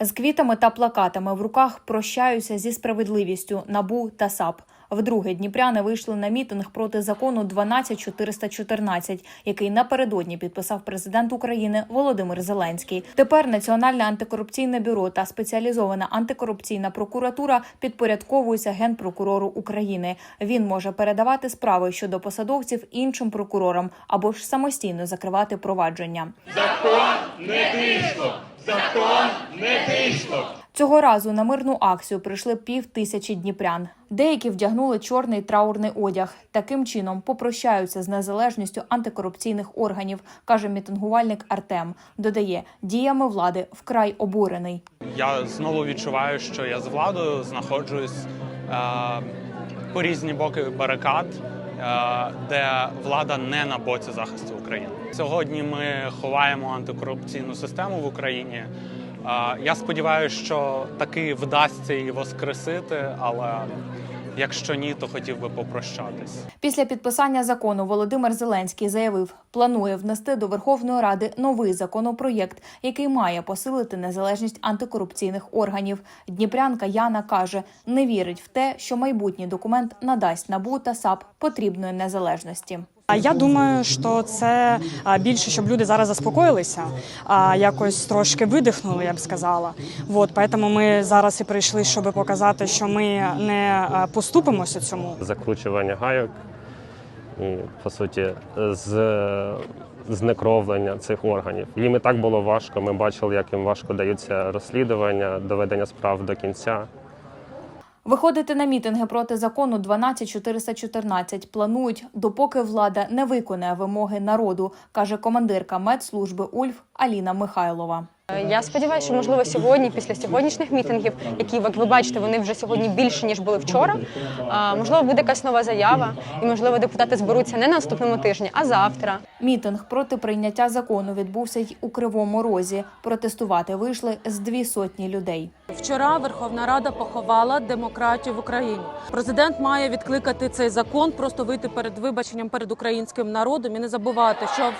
З квітами та плакатами в руках прощаються зі справедливістю НАБУ та САП. Вдруге дніпряни вийшли на мітинг проти закону 12414, який напередодні підписав президент України Володимир Зеленський. Тепер Національне антикорупційне бюро та спеціалізована антикорупційна прокуратура підпорядковуються генпрокурору України. Він може передавати справи щодо посадовців іншим прокурорам або ж самостійно закривати провадження. Цього разу на мирну акцію прийшли пів тисячі дніпрян. Деякі вдягнули чорний траурний одяг. Таким чином попрощаються з незалежністю антикорупційних органів, каже мітингувальник Артем. Додає, діями влади вкрай обурений. Я знову відчуваю, що я з владою знаходжусь е, по різні боки барикад, де влада не на боці захисту України. Сьогодні ми ховаємо антикорупційну систему в Україні. Е, я сподіваюся, що таки вдасться її воскресити, але якщо ні, то хотів би попрощатись. Після підписання закону Володимир Зеленський заявив, планує внести до Верховної Ради новий законопроєкт, який має посилити незалежність антикорупційних органів. Дніпрянка Яна каже, не вірить в те, що майбутній документ надасть НАБУ та САП потрібної незалежності. А я думаю, що це більше, щоб люди зараз заспокоїлися, а якось трошки видихнули, я б сказала. Вот, поэтому ми зараз і прийшли, щоб показати, що ми не поступимося цьому. закручування гайок і, по суті, з, знекровлення цих органів. Їм і так було важко. Ми бачили, як їм важко даються розслідування, доведення справ до кінця. Виходити на мітинги проти закону 12414 планують, допоки влада не виконає вимоги народу, каже командирка медслужби Ульф Аліна Михайлова. Я сподіваюся, що можливо сьогодні, після сьогоднішніх мітингів, які як ви бачите, вони вже сьогодні більше ніж були вчора. Можливо, буде якась нова заява, і можливо депутати зберуться не на наступному тижні, а завтра. Мітинг проти прийняття закону відбувся й у Кривому Розі. Протестувати вийшли з дві сотні людей. Вчора Верховна Рада поховала демократію в Україні. Президент має відкликати цей закон, просто вийти перед вибаченням перед українським народом і не забувати, що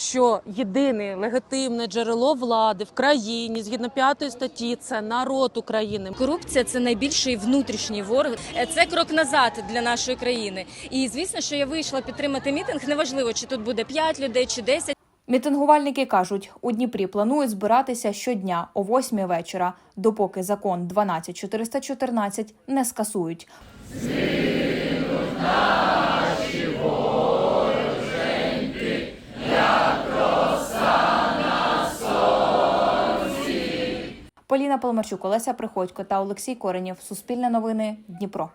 що єдине легітимне джерело влади в країні згідно п'ятої статті це народ України. Корупція це найбільший внутрішній ворог. Е, Це крок назад для нашої країни. І звісно, що я вийшла підтримати мітинг. Неважливо, чи тут буде 5 людей чи 10. Мітингувальники кажуть, у Дніпрі планують збиратися щодня о 8 вечора, допоки закон 12414 не скасують. Поліна Поломарчук, Олеся Приходько та Олексій Коренєв. Суспільне новини. Дніпро.